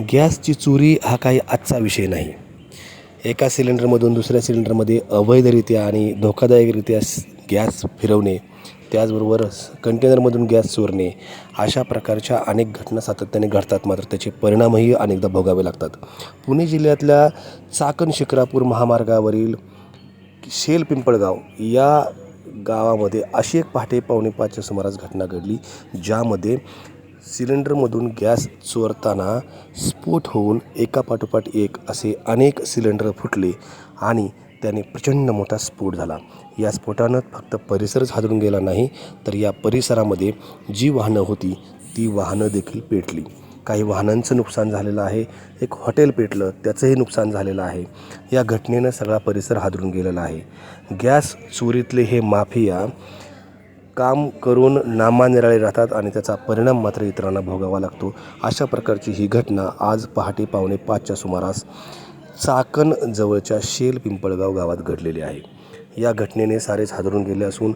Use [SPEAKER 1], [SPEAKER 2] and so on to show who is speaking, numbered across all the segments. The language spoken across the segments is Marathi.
[SPEAKER 1] गॅसची चोरी हा काही आजचा विषय नाही. एका सिलेंडरमधून दुसऱ्या सिलेंडरमध्ये अवैधरित्या आणि धोकादायकरित्या गॅस फिरवणे त्याचबरोबर कंटेनरमधून गॅस चोरणे अशा प्रकारच्या अनेक घटना सातत्याने घडतात. मात्र त्याचे परिणामही अनेकदा भोगावे लागतात. पुणे जिल्ह्यातल्या चाकण शिक्रापूर महामार्गावरील शेल पिंपळगाव या गावामध्ये अशी एक पहाटे पावणे पाचच्या सुमारास घटना घडली ज्यामध्ये सिलेंडरमधून गॅस चोरताना स्फोट होऊन एकापाठोपाठ एक असे अनेक सिलेंडर फुटले आणि त्याने प्रचंड मोठा स्फोट झाला. या स्फोटानं फक्त परिसरच हादरून गेला नाही तर या परिसरामध्ये जी वाहनं होती ती वाहनं देखील पेटली. काही वाहनांचं नुकसान झालेलं आहे एक हॉटेल पेटलं त्याचंही नुकसान झालेलं आहे. या घटनेनं सगळा परिसर हादरून गेलेला आहे. गॅस चोरीतले हे माफिया काम करून नामानिराळे राहतात आणि त्याचा परिणाम मात्र इतरांना भोगावा लागतो. अशा प्रकारची ही घटना आज पहाटे पावणे पाचच्या सुमारास चाकण जवळच्या शेल पिंपळगाव गावात घडलेली आहे. या घटनेने सारेच हादरून गेले असून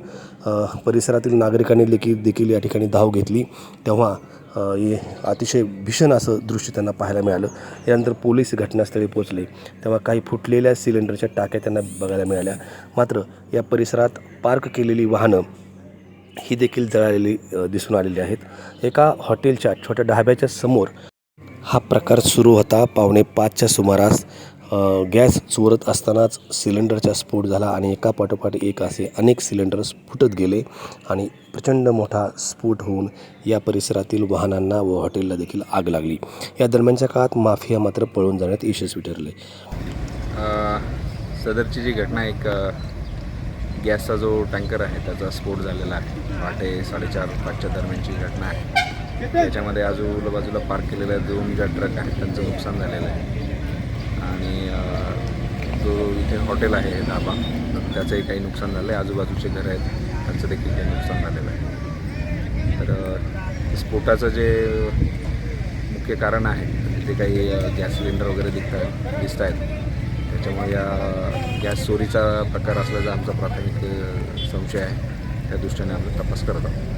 [SPEAKER 1] परिसरातील नागरिकांनी लेखी देखील या ठिकाणी धाव घेतली. तेव्हा हे अतिशय भीषण असं दृश्य त्यांना पाहायला मिळालं. यानंतर पोलीस घटनास्थळी पोहोचले. तेव्हा काही फुटलेल्या सिलेंडरच्या टाक्या त्यांना बघायला मिळाल्या. मात्र या परिसरात पार्क केलेली वाहनं ही देखील जळालेली दिसून आलेली आहेत. एका हॉटेलच्या छोट्या ढाब्याच्या समोर हा प्रकार सुरू होता. पावणे पाचच्या सुमारास गॅस चोरत असतानाच सिलेंडरचा स्फोट झाला आणि एका पाठोपाठ एक असे अनेक सिलेंडर फुटत गेले आणि प्रचंड मोठा स्फोट होऊन या परिसरातील वाहनांना व हॉटेलला देखील आग लागली. या दरम्यानच्या काळात माफिया मात्र पळून जाण्यात यशस्वी ठरले.
[SPEAKER 2] सदरची जी घटना एक गॅसचा जो टँकर आहे त्याचा स्फोट झालेला आहे. पहाटे साडेचार पाचच्या दरम्यानची घटना आहे. त्याच्यामध्ये आजूबाजूला पार्क केलेल्या दोन ज्या ट्रक आहेत त्यांचं नुकसान झालेलं आहे. आणि जो इथे हॉटेल आहे धाबा त्याचंही काही नुकसान झालं आहे आजूबाजूचे घर आहेत त्यांचं देखील काही नुकसान झालेलं आहे. तर स्फोटाचं जे मुख्य कारण आहे तिथे काही गॅस सिलेंडर वगैरे दिसत दिसत आहेत त्याच्यामुळे या गॅस चोरीचा प्रकार असल्याचा आमचा प्राथमिक संशय आहे. त्या दृष्टीने आम्ही तपास करत आहोत.